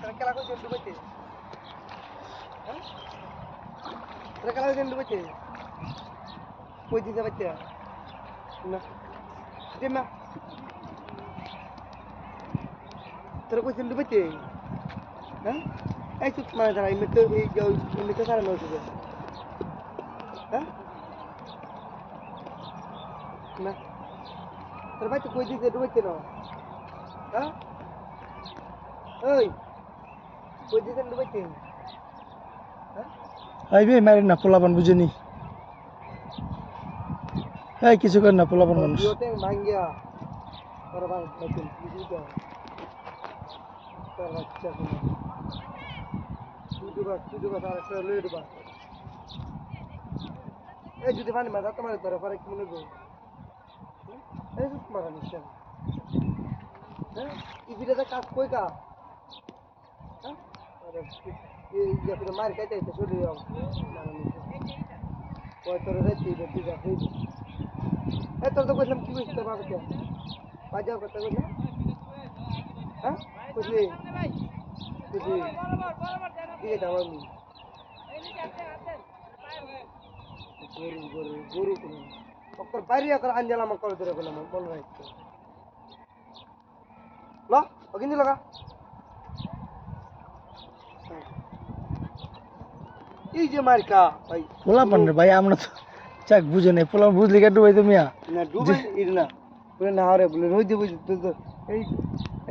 তারা খেলা করছে ডুবাইতে? হ্যাঁ? তারা খেলা করছে ডুবাইতে? কই দিতে পারছে না। দে মা। তোরা কইছেন ডুবাইতে? হ্যাঁ? এই চুপ মানে তারা এমনিতে এই যে ওই এমনিতে সারা নয় হ্যাঁ? না। তোর ভাই, তো কই দিতে ডুবাইতে না হ্যাঁ? ওই কই দিতে ডুবাইতে আইবে মারেন না পোলাপান বুঝেনি এই কিছু কর না পোলাপান মানুষ ভাঙ্গিয়া এই যদি পানি মাথা তোমার ধরে পরে কি মনে করব এই মারা নিশ্চয় হ্যাঁ এই কাজ কই কা হ্যাঁ আরে এই যে পুরো মার খাইতে ওই তোর রেতি রেতি যা হই এই তোর তো কইলাম কি তোর বাবাকে বাজাও কথা কইলা হ্যাঁ কইলি কইলি কি এটা আমি গরু গরু গরু কোনো অকর বাইরে অকর আঞ্জালা মা করে ধরে বললাম মনে রাখতে ল অগিন লাগা এই যে মার্কা ভাই। আমরা তো চাক বুঝে নাই পোলা বুঝলি কে ডুবাই তুমি না ইর না। বলে না বলে তো এই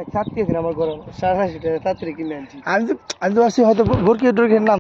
এক ছাত্রী আছে আমার ঘরে সাড়ে আশি টাকা ছাত্রী কিনে আনছি। আমি তো আমি তো ভাবছি হয়তো ডোর নাম